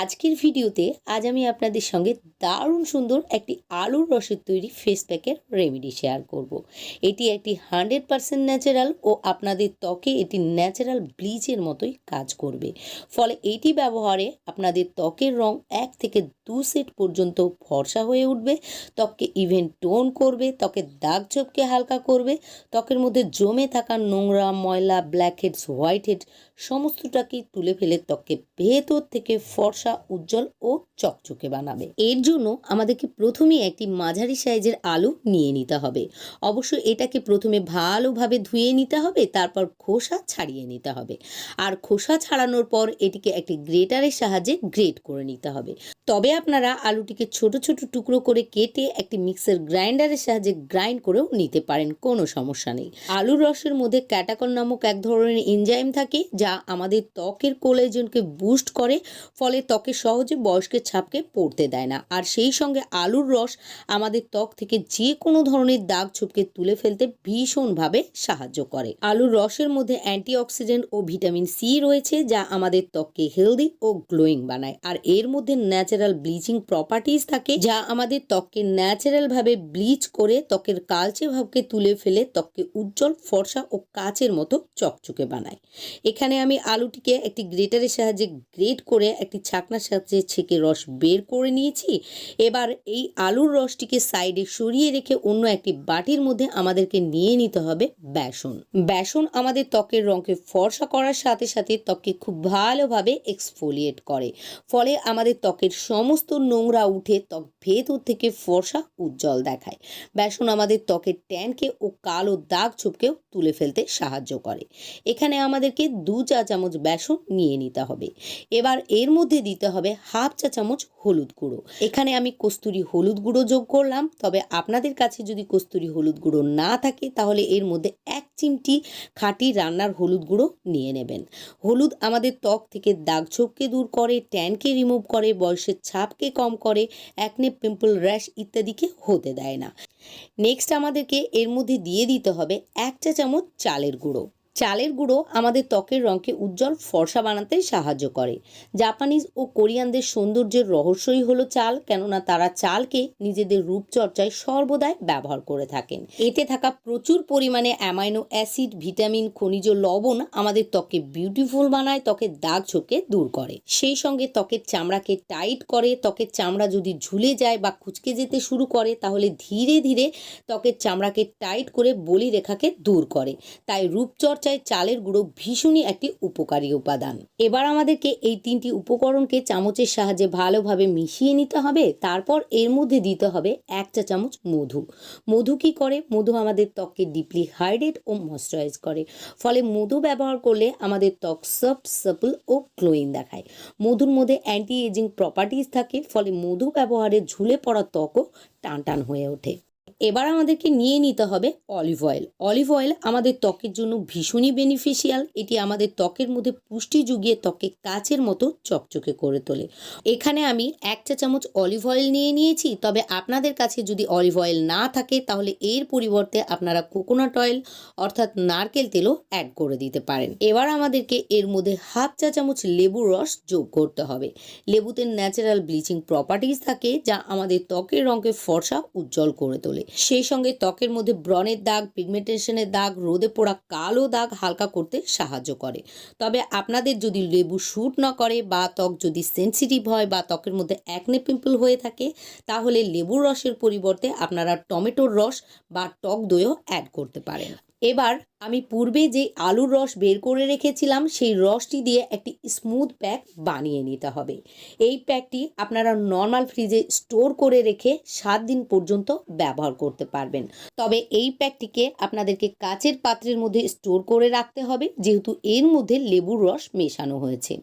আজকের ভিডিওতে আজ আমি আপনাদের সঙ্গে দারুণ সুন্দর একটি আলুর রসের তৈরি ফেস প্যাকের রেমেডি শেয়ার করব। এটি একটি হান্ড্রেড পারসেন্ট ন্যাচারাল ও আপনাদের ত্বকে এটি ন্যাচারাল ব্লিচের মতোই কাজ করবে ফলে এটি ব্যবহারে আপনাদের ত্বকের রং এক থেকে দু সেট পর্যন্ত ফর্সা হয়ে উঠবে, ত্বককে ইভেন টোন করবে ত্বকের দাগ ঝোপকে হালকা করবে, ত্বকের মধ্যে জমে থাকা নোংরা, ময়লা ব্ল্যাক হেডস হোয়াইট হেড সমস্তটাকে তুলে ফেলে ত্বককে ভেতর থেকে ফর্সা, উজ্জ্বল ও চকচকে বানাবে। এর জন্য আমাদেরকে প্রথমেই একটি মাঝারি সাইজের আলু নিয়ে নিতে হবে। অবশ্য এটাকে প্রথমে ভালোভাবে ধুয়ে নিতে হবে, তারপর খোসা ছাড়িয়ে নিতে হবে। আর খোসা ছাড়ানোর পর এটিকে একটি গ্রেটারের সাহায্যে গ্রেট করে নিতে হবে। তবে আপনারা আলুটিকে ছোট ছোট টুকরো করে কেটে একটি মিক্সার গ্রাইন্ডারের সাহায্যে গ্রাইন্ড করেও নিতে পারেন, কোনো সমস্যা নেই। আলুর রসের মধ্যে ক্যাটাকল নামক এক ধরনের এনজাইম থাকে, যা আমাদের ত্বকের কোলেজনকে বুস্ট করে ফলে ত্বকে সহজে বয়স্কের ছাপকে পড়তে দেয় না। আর সেই সঙ্গে আলুর রস আমাদের ত্বক থেকে যে কোনো ধরনের দাগ ছোপকে তুলে ফেলতে ভীষণভাবে সাহায্য করে। আলুর রসের মধ্যে অ্যান্টিঅক্সিডেন্ট ও ভিটামিন সি রয়েছে, যা আমাদের ত্বককে হেলদি ও গ্লোয়িং বানায়। আর এর মধ্যে ন্যাচারাল ব্লিচিং প্রপার্টিজ থাকে, যা আমাদের ত্বককে ন্যাচারালভাবে ব্লিচ করে ত্বকের কালচে ভাবকে তুলে ফেলে ত্বককে উজ্জ্বল, ফর্সা ও কাচের মতো চকচকে বানায়। এখানে আমি আলুটিকে একটি গ্রেটারের সাহায্যে গ্রেট করে একটি ছাকনার সাহায্যে ছেঁকে রস বের করে নিয়েছি। এবার এই আলুর রসটিকে সাইডে সরিয়ে রেখে অন্য একটি বাটির মধ্যে আমাদেরকে নিয়ে নিতে হবে বেসন। বেসন আমাদের ত্বকের রঙকে ফর্সা করার সাথে সাথে ত্বককে খুব ভালোভাবে এক্সফোলিয়েট করে। ফলে আমাদের ত্বকের সমস্ত নোংরা উঠে ত্বক ভেতর থেকে ফর্সা উজ্জ্বল দেখায়। বেসন আমাদের ত্বকের ট্যানকে ও কালো দাগ ছোপকেও তুলে ফেলতে সাহায্য করে। এখানে আমাদেরকে দু চা চামচ বেসন নিয়ে নিতে হবে। এবার এর মধ্যে দিতে হবে হাফ চা চামচ হলুদ গুঁড়ো। এখানে আমি কস্তুরি হলুদ গুঁড়ো যোগ করলাম। তবে আপনাদের কাছে যদি কস্তুরি হলুদ গুঁড়ো না থাকে, তাহলে এর মধ্যে এক চিমটি খাঁটি রান্নার হলুদ গুঁড়ো নিয়ে নেবেন। হলুদ আমাদের ত্বক থেকে দাগ ছোপকে দূর করে, ট্যানকে রিমুভ করে, বয়সের ছাপকে কম করে অ্যাকনে পিম্পল, র্যাশ ইত্যাদিকে হতে দেয় না। নেক্সট আমাদেরকে এর মধ্যে দিয়ে দিতে হবে এক চা চামচ চালের গুঁড়ো। চালের গুঁড়ো আমাদের ত্বকের রঙকে উজ্জ্বল ফর্সা বানাতে সাহায্য করে। জাপানিজ ও কোরিয়ানদের সৌন্দর্যের রহস্যই হলো চাল, কেননা তারা চালকে নিজেদের রূপচর্চায় সর্বদাই ব্যবহার করে থাকেন। এতে থাকা প্রচুর পরিমাণে অ্যামাইনো অ্যাসিড, ভিটামিন, খনিজ লবণ আমাদের ত্বকে বিউটিফুল বানায়, ত্বকের দাগ ছোপকে দূর করে। সেই সঙ্গে ত্বকের চামড়াকে টাইট করে, ত্বকের চামড়া যদি ঝুলে যায় বা কুচকে যেতে শুরু করে, তাহলে ধীরে ধীরে ত্বকের চামড়াকে টাইট করে বলি রেখাকে দূর করে। তাই রূপচর্চায় চালের গুঁড়ো ভীষণই একটি উপকারী উপাদান। এবার আমাদেরকে এই তিনটি উপকরণকে চামচের সাহায্যে ভালোভাবে মিশিয়ে নিতে হবে। তারপর এর মধ্যে দিতে হবে এক চা চামচ মধু। মধু কি করে? মধু আমাদের ত্বককে ডিপলি হাইড্রেট ও ময়শ্চারাইজ করে। ফলে মধু ব্যবহার করলে আমাদের ত্বক সফট সাপল ও গ্লোয়িং দেখায়। মধুর মধ্যে অ্যান্টি এজিং প্রপার্টিজ থাকে। ফলে মধু ব্যবহারে ঝুলে পড়া ত্বকও টান টান হয়ে ওঠে। এবার আমাদেরকে নিয়ে নিতে হবে অলিভ অয়েল অলিভ অয়েল আমাদের ত্বকের জন্য ভীষণই বেনিফিশিয়াল এটি আমাদের ত্বকের মধ্যে পুষ্টি যুগিয়ে ত্বকে কাচের মতো চকচকে করে তোলে। এখানে আমি এক চা চামচ অলিভ অয়েল নিয়ে নিয়েছি। তবে আপনাদের কাছে যদি অলিভ অয়েল না থাকে, তাহলে এর পরিবর্তে আপনারা কোকোনাট অয়েল অর্থাৎ নারকেল তেলও অ্যাড করে দিতে পারেন। এবার আমাদেরকে এর মধ্যে হাফ চা চামচ লেবুর রস যোগ করতে হবে। লেবুতে ন্যাচারাল ব্লিচিং প্রপার্টিজ থাকে, যা আমাদের ত্বকের রঙকে ফর্সা, উজ্জ্বল করে তোলে। সেই সঙ্গে ত্বকের মধ্যে ব্রণের দাগ পিগমেন্টেশনের দাগ, রোদে পোড়া কালো দাগ হালকা করতে সাহায্য করে। তবে আপনাদের যদি লেবু শ্যুট না করে বা ত্বক যদি সেন্সিটিভ হয় বা ত্বকের মধ্যে অ্যাকনে পিম্পল হয়ে থাকে, তাহলে লেবুর রসের পরিবর্তে আপনারা টমেটোর রস বা টক দইও অ্যাড করতে পারেন। এবার আমি পূর্বে যে আলুর রস বের করে রেখেছিলাম, সেই রসটি দিয়ে একটি স্মুথ প্যাক বানিয়ে নিতে হবে। এই প্যাকটি আপনারা নর্মাল ফ্রিজে স্টোর করে রেখে সাত দিন পর্যন্ত ব্যবহার করতে পারবেন। তবে এই প্যাকটিকে আপনাদেরকে কাচের পাত্রের মধ্যে স্টোর করে রাখতে হবে, যেহেতু এর মধ্যে লেবুর রস মেশানো হয়েছে।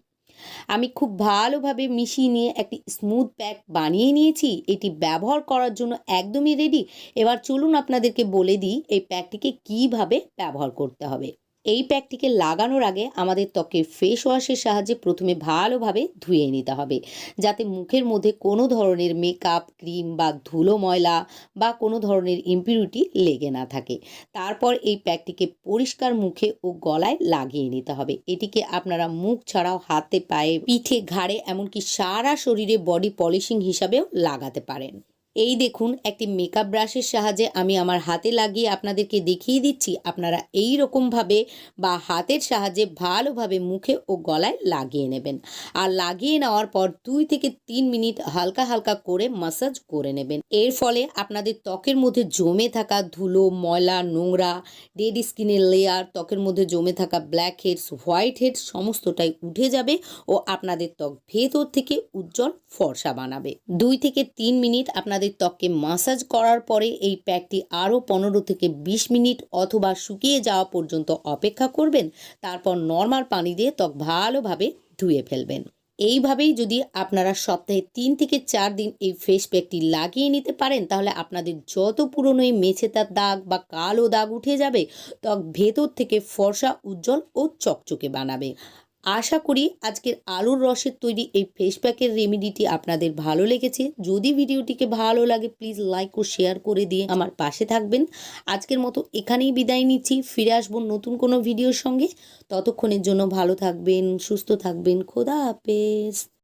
আমি খুব ভালোভাবে মিশিয়ে নিয়ে একটি স্মুথ প্যাক বানিয়ে নিয়েছি। এটি ব্যবহার করার জন্য একদমই রেডি এবার চলুন আপনাদেরকে বলে দিই, এই প্যাকটিকে কীভাবে ব্যবহার করতে হবে। এই প্যাকটিকে লাগানোর আগে আমাদের ত্বকে ফেস ওয়াশের সাহায্যে প্রথমে ভালোভাবে ধুয়ে নিতে হবে। যাতে মুখের মধ্যে কোনো ধরনের মেকআপ ক্রিম বা ধুলো ময়লা বা কোনো ধরনের ইম্পিউরিটি লেগে না থাকে। তারপর এই প্যাকটিকে পরিষ্কার মুখে ও গলায় লাগিয়ে নিতে হবে। এটিকে আপনারা মুখ ছাড়াও হাতে, পায়ে, পিঠে, ঘাড়ে, এমনকি সারা শরীরে বডি পলিশিং হিসাবেও লাগাতে পারেন। এই দেখুন, একটি মেকআপ ব্রাশের সাহায্যে আমি আমার হাতে লাগিয়ে আপনাদেরকে দেখিয়ে দিচ্ছি, আপনারা এই রকমভাবে বা হাতের সাহায্যে ভালোভাবে মুখে ও গলায় লাগিয়ে নেবেন। আর লাগিয়ে নেওয়ার পর দুই থেকে তিন মিনিট হালকা হালকা করে মাসাজ করে নেবেন। এর ফলে আপনাদের ত্বকের মধ্যে জমে থাকা ধুলো, ময়লা, নোংরা ডেড স্কিনের লেয়ার ত্বকের মধ্যে জমে থাকা ব্ল্যাক হেডস হোয়াইট হেডস সমস্তটাই উঠে যাবে ও আপনাদের ত্বক ভেতর থেকে উজ্জ্বল ফর্সা বানাবে। দুই থেকে তিন মিনিট আপনাদের ত্বককে মাসাজ করার পরে এই প্যাকটি আরও পনেরো থেকে বিশ মিনিট অথবা শুকিয়ে যাওয়া পর্যন্ত অপেক্ষা করবেন। তারপর নর্মাল পানি দিয়ে ত্বক ভালোভাবে ধুয়ে ফেলবেন। এইভাবেই যদি আপনারা সপ্তাহে তিন থেকে চার দিন এই ফেস প্যাকটি লাগিয়ে নিতে পারেন, তাহলে আপনাদের যত পুরনো এই মেছেতার দাগ বা কালো দাগ উঠে যাবে, ত্বক ভেতর থেকে ফর্সা, উজ্জ্বল ও চকচকে বানাবে। আশা করি আজকের আলুর রসের তৈরি এই ফেস প্যাকের রেমেডিটি আপনাদের ভালো লেগেছে। যদি ভিডিওটিকে ভালো লাগে প্লিজ লাইক ও শেয়ার করে দিয়ে আমার পাশে থাকবেন। আজকের মতো এখানেই বিদায় নিচ্ছি। ফিরে আসব নতুন কোনো ভিডিওর সঙ্গে। ততক্ষণের জন্য ভালো থাকবেন, সুস্থ থাকবেন। খোদা হাফেজ।